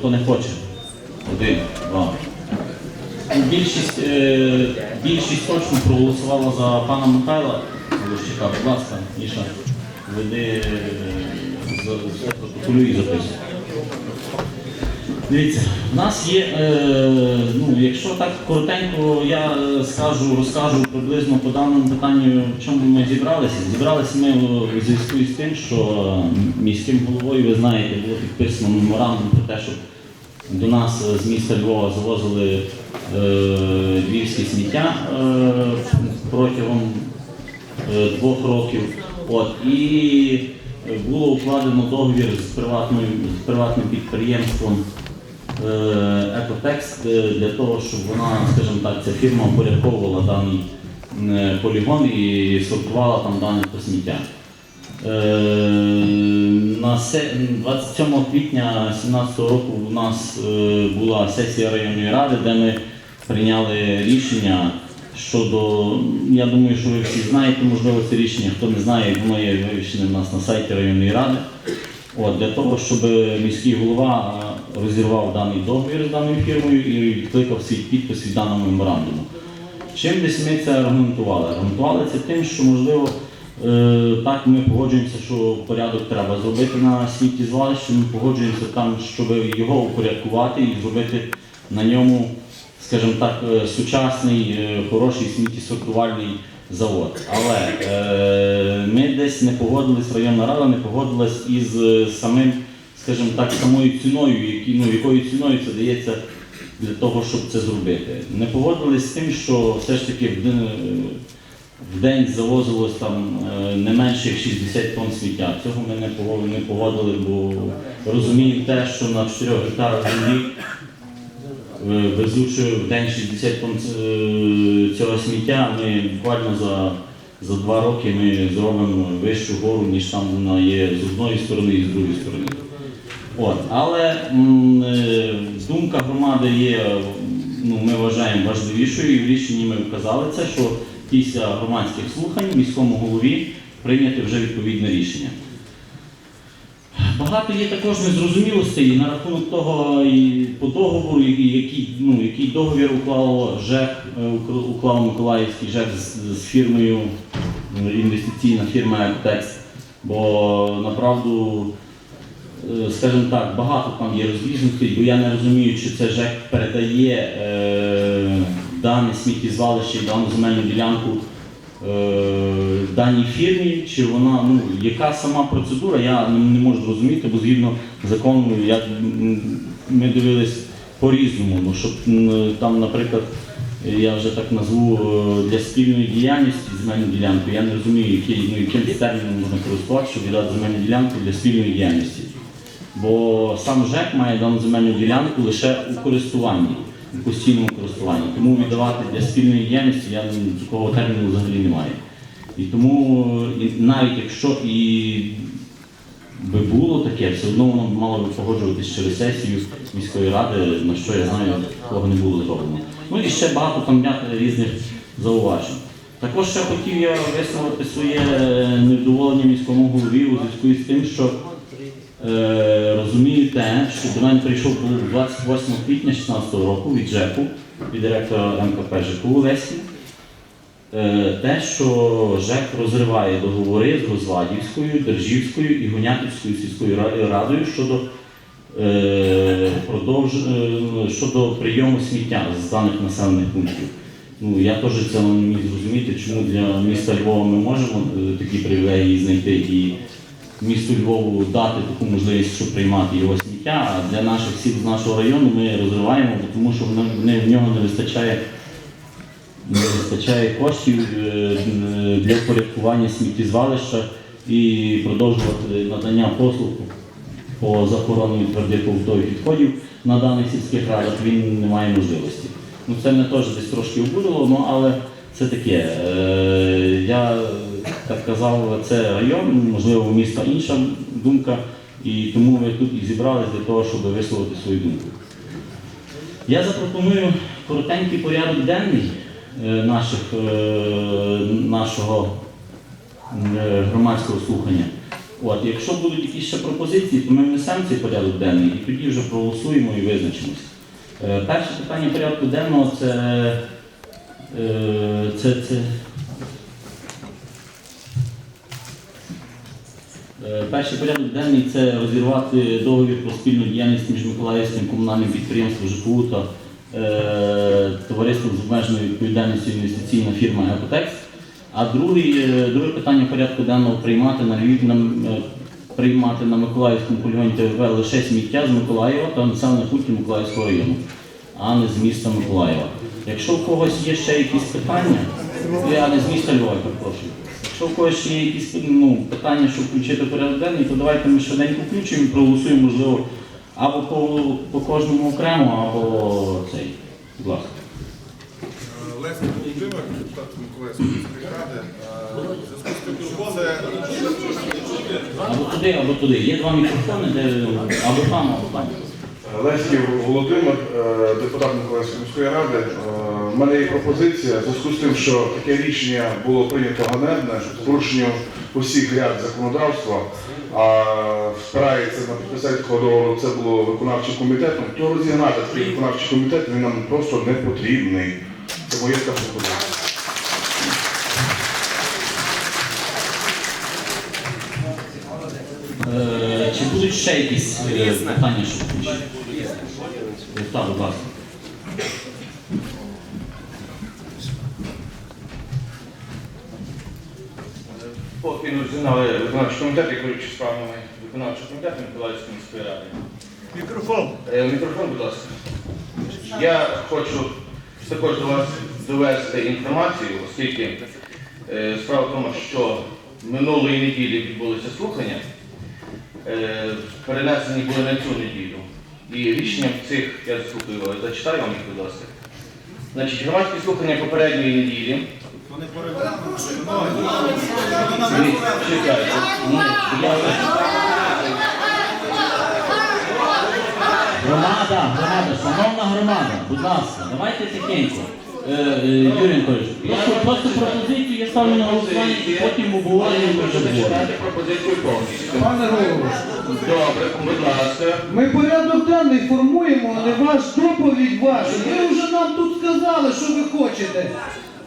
хто не хоче? Один, два. Більшість, е, більшість точно проголосувала за пана Михайла Лущика. Будь ласка, Міша, веди е, за- все і записуй. Дивіться, в нас є, е, ну, якщо так коротенько я скажу, розкажу приблизно по даному питанню, в чому ми зібралися. Зібралися ми у зв'язку з тим, що міським головою, ви знаєте, було підписано меморандум про те, щоб до нас е, з міста Львова завозили е, львівське сміття е, протягом двох років. От, і було укладено договір з, приватною, з приватним підприємством Екотекст для того, щоб вона, скажімо так, ця фірма упорядковувала даний полігон і сортувала там дане сміття. Е, На се- 27 квітня 2017 року у нас е, була сесія районної ради, де ми прийняли рішення щодо, я думаю, що ви всі знаєте, можливо, це рішення, хто не знає, воно є вивішене в нас на сайті районної ради. От, для того, щоб міський голова розірвав даний договір з даною фірмою і відкликав свій підпис від даного меморандуму. Чим десь ми це аргументували? Аргументували це тим, що можливо так ми погоджуємося, що порядок треба зробити на сміттєзвалищі, ми погоджуємося там, щоб його упорядкувати і зробити на ньому, скажімо так, е, сучасний, е, хороший сміттєсортувальний завод. Але е, ми десь не погодились, районна рада не погодилась із е, самим, скажімо так, самою ціною, які, ну, якою ціною це дається для того, щоб це зробити. Не погодились з тим, що все ж таки день, в день завозилось там е, не менше як 60 тонн сміття. Цього ми не погодили, бо розуміємо те, що на 4 гектарах землі е, везучи в день 60 тонн е, цього сміття, ми буквально за, за два роки ми зробимо вищу гору, ніж там вона є з одної сторони і з другої сторони. От, але м, думка громади є, ну, ми вважаємо важливішою, і в рішенні ми вказали це, що після громадських слухань міському голові прийняти вже відповідне рішення. Багато є також незрозумілостей на рахунок того і по договору, який, ну, який договір уклав ЖЕК, е, уклав Миколаївський ЖЕК з, з фірмою, е, інвестиційна фірма Екотекст. Бо направду Е, скажімо так, багато там є розбіжностей, бо я не розумію, чи це ЖЕК передає е, дане сміттєзвалище, дану земельну ділянку е, даній фірмі, чи вона, ну, яка сама процедура, я не, можу зрозуміти, бо згідно закону я, ми дивились по-різному, ну, щоб там, наприклад, я вже так назву е, для спільної діяльності земельну ділянку. Я не розумію, який, ну, яким терміном можна користуватися, щоб віддати земельну ділянку для спільної діяльності. Бо сам ЖЕК має дану земельну ділянку лише у користуванні, у постійному користуванні. Тому віддавати для спільної діяльності я такого терміну взагалі немає. І тому і навіть якщо і би було таке, все одно воно мало би погоджуватись через сесію міської ради, на що я знаю, такого не було зроблено. Ну і ще багато там різних зауважень. Також ще хотів я висловити своє невдоволення міському голові у зв'язку з тим, що е, розумію те, що до мене прийшов 28 квітня 2016 року від ЖЕКу, від директора МКП ЖЕКу Лесі, е, те, що ЖЕК розриває договори з Розвадівською, Держівською і Гонятівською сільською ра- радою щодо, е, продовж... е, щодо прийому сміття з даних населених пунктів. Ну, я теж це не міг зрозуміти, чому для міста Львова ми можемо е, такі привілегії знайти і місту Львову дати таку можливість, щоб приймати його сміття, а для наших сіл з нашого району ми розриваємо, тому що в нього не вистачає, не вистачає коштів е, для впорядкування сміттєзвалища і продовжувати надання послуг по захороненню твердих побутових відходів на даних сільських радах він не має можливості. Ну, це мене теж десь трошки обурило, ну, але це таке. Е, я так казав, це район, можливо, міста інша думка, і тому ви тут і зібрались для того, щоб висловити свою думку. Я запропоную коротенький порядок денний е, наших, е, нашого е, громадського слухання. От, якщо будуть якісь ще пропозиції, то ми внесемо цей порядок денний і тоді вже проголосуємо і визначимося. Е, Перше питання порядку денного це, це, це Перший порядок денний це розірвати договір про спільну діяльність між Миколаївським комунальним підприємством ЖКУ та е, товариством з обмеженою відповідальністю інвестиційна фірма Епотекс. А другий, е, друге питання порядку денного приймати на на, е, приймати на Миколаївському полігоні ТВВ лише сміття з Миколаєва та населених пунктів Миколаївського району, а не з міста Миколаєва. Якщо у когось є ще якісь питання, я не з міста Львова, перепрошую. Якщо у когось ще є якісь ну, питання, щоб включити в порядок денний, то давайте ми швиденько включимо і проголосуємо, можливо, або по, по кожному окремо, або цей. Будь ласка. Леся Володимир, депутат Миколаївської міської ради. Е, в Або туди, або туди. Є два мікрофони, де або там, або там. Леськів Володимир, е, депутат Миколаївської міської ради. В мене є пропозиція в зв'язку з тим, що таке рішення було прийнято ганебне, що з порушенням усіх ряд законодавства, а спирається на підписання такого договору, це було виконавчим комітетом, то розігнати такий виконавчий комітет він нам просто не потрібний. Це моє така пропозиція. Е, чи будуть ще якісь е, питання, щоб включити? Е, Так, будь ласка. Не розігнали виконавчий комітет, я керуючи справами виконавчого комітету Миколаївської міської ради. Мікрофон. Е, Мікрофон, будь ласка. Я хочу також до вас довести інформацію, оскільки е, справа в тому, що минулої неділі відбулися слухання, е, перенесені були на цю неділю. І рішенням цих, я зачитаю вам їх, будь ласка. Значить, громадські слухання попередньої неділі. Громада, громада, шановна громада, будь ласка, давайте тихенько. Е, е, Юрій Анатолійович, просто, просто пропозицію я ставлю на голосування і потім обговорюємо вже обговорюємо. Зачитайте пропозицію повністю. Пане голово, Добре, будь ласка. ми порядок денний формуємо, а не ваш доповідь ваша. Ви вже нам тут сказали, що ви хочете.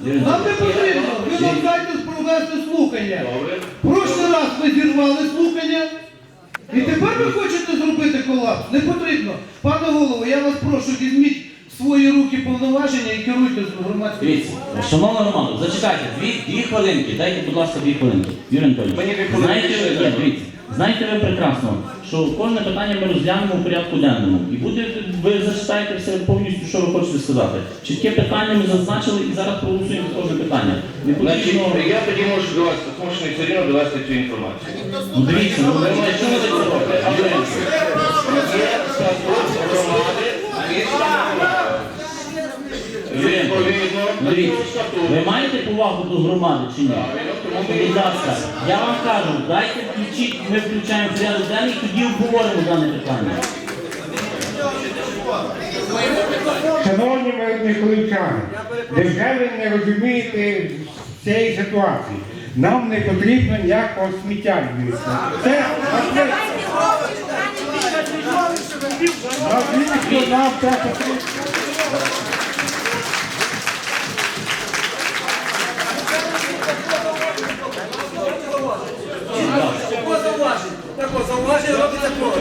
Нам не потрібно. Ви нам дайте провести слухання. Прошлий раз ви зірвали слухання. І тепер ви хочете зробити колапс? Не потрібно. Пане голово, я вас прошу, візьміть свої руки повноваження і керуйте з громадським. Дивіться, шановна громада, зачекайте, дві, дві хвилинки, дайте, будь ласка, дві хвилинки. Юрій Анатолійович, знаєте, ви- ні, дивіться, знаєте ви прекрасно, що кожне питання ми розглянемо у порядку денному. І буде, ви зачитаєте все повністю, що ви хочете сказати. Чітке питання ми зазначили і зараз проголосуємо за кожне питання. Не Значить, потрібно... я тоді можу до вас змушений все рівно довести цю інформацію. Ну дивіться, ну ви чого ви це робите? Є статут громади Дивіться, ви маєте повагу до громади чи ні? Будь ласка, я вам кажу, дайте включіть, ми включаємо порядок денний, тоді обговоримо дане питання. Шановні мої миколаївчани, невже ви не розумієте цієї ситуації? Нам не потрібно ніякого сміття. Це нам потрібно. Такого зауваження. Такого зауваження робить такого.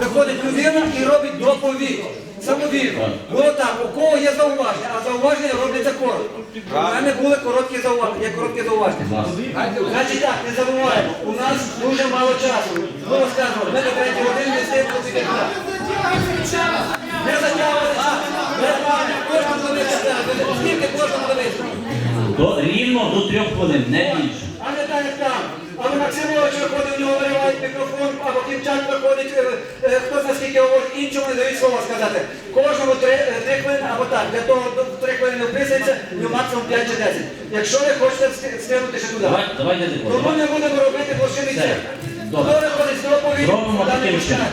Виходить людина і робить доповідь. Самовільно. Було так, у кого є зауваження, а зауваження робляться коротко. У мене були короткі зауваження, є короткі зауваження. Значить так, не забуваємо, у нас дуже мало часу. Було сказано, ми до 3 години не встигли підійти. Не затягувати час. Нормально, кожному дивитися. Скільки кожному дивитися? Рівно до трьох хвилин, не більше. А не так, як там. Але Максимович виходить, у нього виривають мікрофон, або Кімчак виходить, е, е, говорить, іншому не дають слово сказати. Кожному три, е, хвилини або так. Для того три хвилини вписується, ну максимум 5 чи 10. Якщо ви хочете встиг- встигнути ще туди. Давайте, давайте тако. Тому давайте. не будемо робити площини Все. Хто Добре. виходить з доповіді, Зробимо таким чином.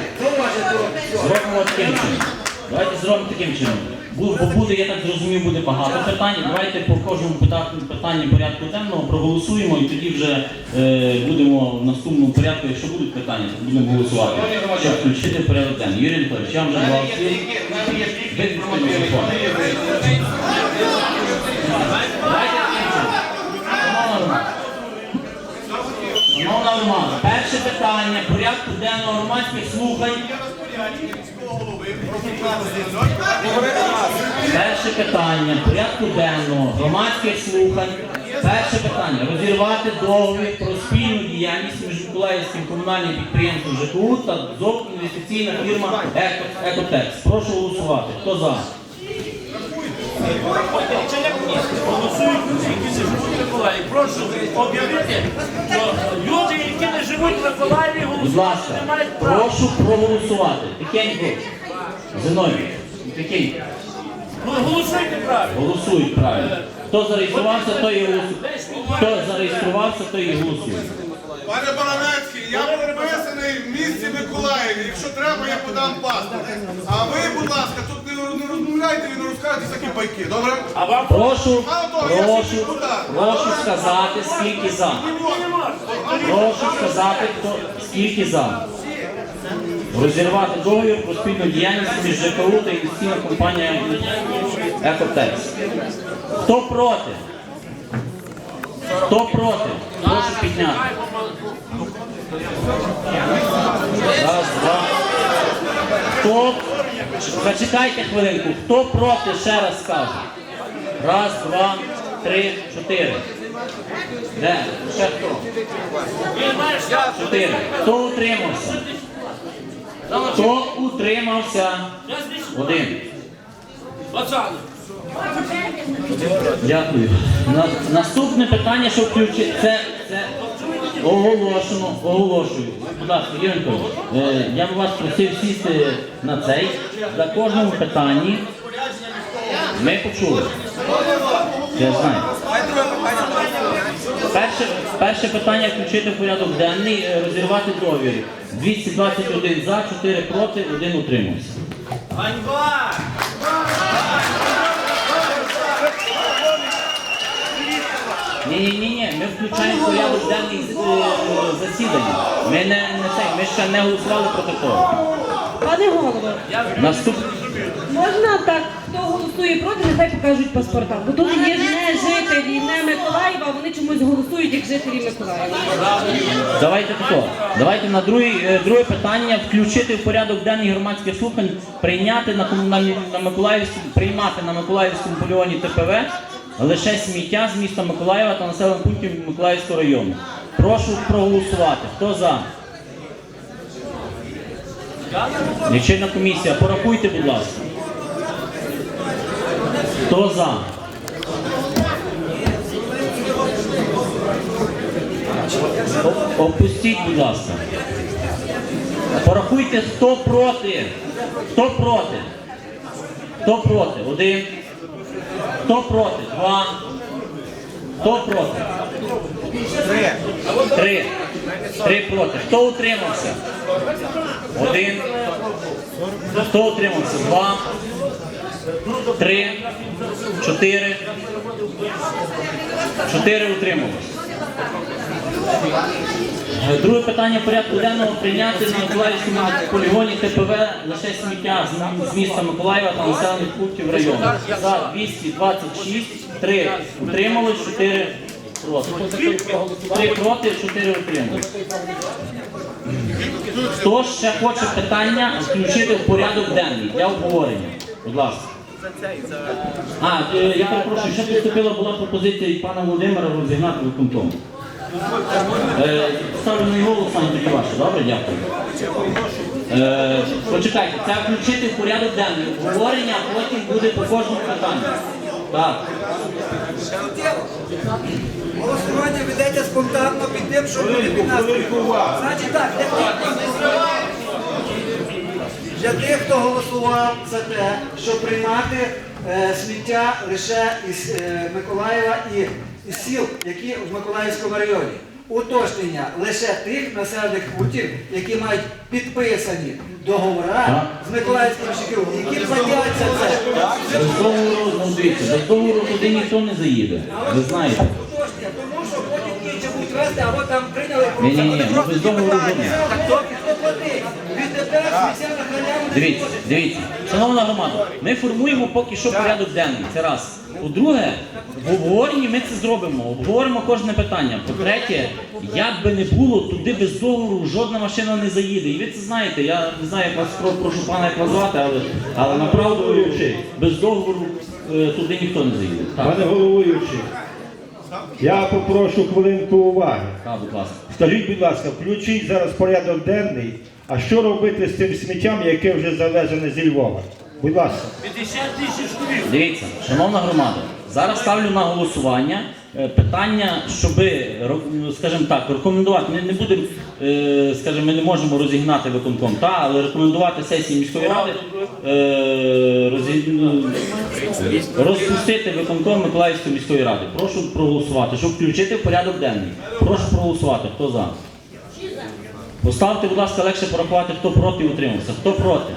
Зробимо таким чином. Давайте зробимо таким чином. Бу- Бо буде, я так зрозумів, буде багато питань. Давайте по кожному пита- питанні порядку денного проголосуємо і тоді вже е, будемо в наступному порядку, якщо будуть питання, то будемо голосувати. Щоб включити в порядок денний. Юрій Анатолійович, я вже У мене давав Ви. Шановна громада, перше питання порядку денного громадських слухань. Перше питання порядку денного громадських слухань. Перше питання розірвати договір про спільну діяльність між Миколаївським комунальним підприємством ЖКУ та ЗОВ інвестиційна фірма Екотекс. Прошу голосувати. Хто за? Прошу об'явити, що живуть в Миколаєві, Будь голосувати ласка, не мають права. прошу проголосувати. Тихенько. Зиновій, тихенько. Ну голосуйте правильно. Голосують правильно. Хто зареєструвався, той і голосує. Хто зареєструвався, той і голосує. Пане Баранецький, я прописаний в місті Миколаєві. Якщо треба, я подам паспорт. А ви, будь ласка, тут і не розказуйте такі байки, добре? А вам Прошу, прошу, прошу сказати, скільки за. Прошу сказати, хто скільки за. Розірвати договір про спільну діяльність між ЖКУ та інвестиційна компанія Екотекс. Хто проти? Хто проти? Прошу підняти. Раз, два. Хто? Зачекайте хвилинку. Хто проти, ще раз скажу. Раз, два, три, чотири. Де? Ще хто? Чотири. Хто утримався? Хто утримався? Один. Дякую. На- наступне питання, що включити, це, це оголошено, оголошую. Будь ласка, Юрій е, я б вас просив сісти на цей. За кожному питанні ми почули. Я знаю. Перше, перше питання включити в порядок денний, е, розірвати договір. 221 за, 4 проти, 1 утримався. ганьба! Ні, ні, ні, ні, ми включаємо в порядок денний е, засідання. Ми не, не це, ми ще не голосували протокол. Пане голово, Наступ... можна так, хто голосує проти, нехай покажуть паспорта. Бо тут є не жителі, не Миколаєва, а вони чомусь голосують як жителі Миколаєва. Давайте тако. Давайте на друге, е, друге питання включити в порядок денний громадських слухань, прийняти на комунальні на Миколаївському, приймати на Миколаївському полігоні ТПВ лише сміття з міста Миколаєва та населених пунктів Миколаївського району. Прошу проголосувати. Хто за? Лічильна комісія, порахуйте, будь ласка. Хто за? Опустіть, будь ласка. Порахуйте, хто проти. Хто проти? Хто проти? Один. Хто проти? Два. Хто проти? Три. Три. Три проти. Хто утримався? Один. Хто утримався? Два. Три. Чотири. Чотири утрималися. Е, Друге питання порядку денного прийняти на Миколаївському полігоні ТПВ лише сміття з- міста Миколаєва та населених пунктів району. За 226, 3 утримались, 4 проти. 3 проти, 4 утримались. Хто ще хоче питання включити в порядок денний для обговорення? Будь ласка. А, е, я перепрошую, ще поступила була пропозиція від пана Володимира розігнати виконком. Е, Ставлю на його тоді ваше. Добре, дякую. Е, почекайте, це включити в порядок денний обговорення, а потім буде по кожному питанню. Так. Голосування ведеться спонтанно під тим, що люди під нас. Значить так, для тих, хто- для тих, хто голосував за те, щоб приймати е, сміття лише із е, Миколаєва і сіл, які в Миколаївському районі. уточнення лише тих населених пунктів, які мають підписані договори з Миколаївським ЖКУ, які платяться це. Без договору, року дивіться, без договору туди ніхто не заїде. Ви знаєте. Будуть або там прийняли Ні-ні-ні, вони ну, просто без ті договору питання. Так хто, хто? Відтепер сміття на халяву не Дивіться, дивіться, шановна громада, ми формуємо поки що порядок денний. Це раз. По-друге, в обговоренні ми це зробимо. Обговоримо кожне питання. По-третє, як би не було, туди без договору жодна машина не заїде. І ви це знаєте. Я не знаю, як вас про- прошу пана як вас звати, але, але направду без договору е, туди ніхто не заїде. Так, Пане головуючий, я попрошу хвилинку уваги. так, будь ласка. Скажіть, будь ласка, включіть зараз порядок денний, а що робити з цим сміттям, яке вже завезене зі Львова? Будь ласка. 50 тисяч кубів. Дивіться, шановна громада, зараз ставлю на голосування питання, щоб, скажімо так, рекомендувати. Не, не будемо, е, скажімо, ми не можемо розігнати виконком, та, але рекомендувати сесії міської ради е, розі- розпустити виконком Миколаївської міської ради. Прошу проголосувати, щоб включити в порядок денний. Прошу проголосувати. Хто за? Поставте, будь ласка, легше порахувати, хто проти і утримався. Хто проти?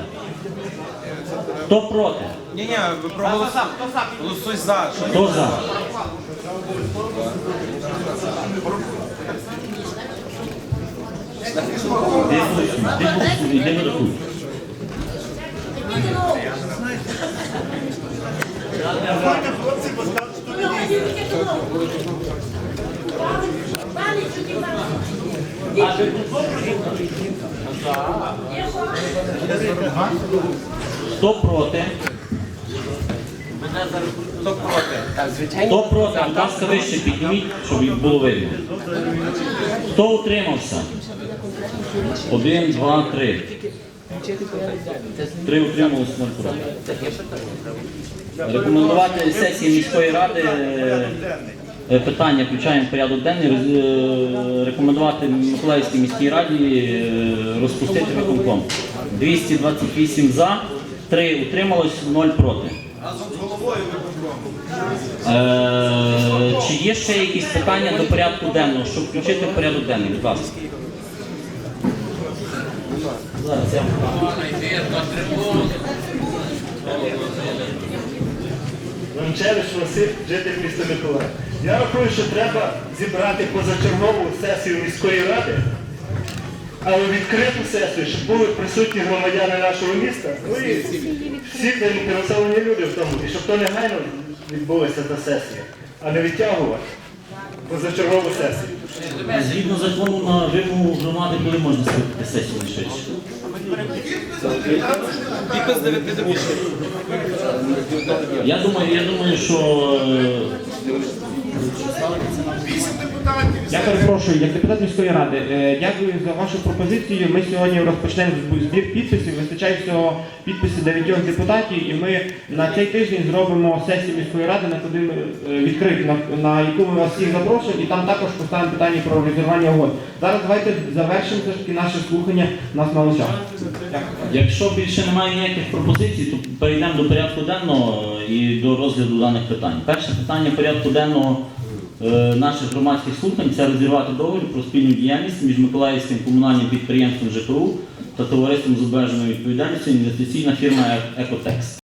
Хто проти? Ні, ні, ви проголосуй. Голосуй за. Хто за? Де голосуй? Де голосуй? Де голосуй? Хто проти? Хто проти? Хто проти? Будь ласка, вище підніміть, щоб було видно. Хто утримався? Один, два, три. Три утрималися, нуль проти. Рекомендувати сесії міської ради е, питання включаємо в порядок денний. е, Рекомендувати Миколаївській міській раді е, розпустити виконком. 228 за, 3 утрималось, 0 проти. Е, Чи є ще якісь питання до порядку денного, щоб включити в порядок денний, будь ласка. Я Ланчевич Василь, житель міста Миколаїв. Я рахую, що треба зібрати позачергову сесію міської ради, але відкриту сесію, щоб були присутні громадяни нашого міста, ну і всі заінтересовані люди в тому, і щоб то негайно відбулася та сесія, а не відтягувати позачергову сесію. Згідно закону на вимогу громади, коли можна скликати сесію не швидше? Підпис де підпис. Я думаю, я думаю, що е, Вісім депутатів. Я перепрошую, як депутат міської ради, е, дякую за вашу пропозицію. Ми сьогодні розпочнемо зб- збір підписів. Вистачає всього підписи дев'ятьох депутатів, і ми на цей тиждень зробимо сесію міської ради, на куди ми е, відкриту, на, на яку ми вас всіх запрошуємо, і там також поставимо питання про розірвання угод. Зараз давайте завершимо все ж таки наше слухання. У нас мало часу. Якщо більше немає ніяких пропозицій, то перейдемо до порядку денного і до розгляду даних питань. Перше питання порядку денного е, наших громадських слухань це розірвати договір про спільну діяльність між Миколаївським комунальним підприємством ЖКУ та товариством з обмеженою відповідальністю інвестиційна фірма Екотекс.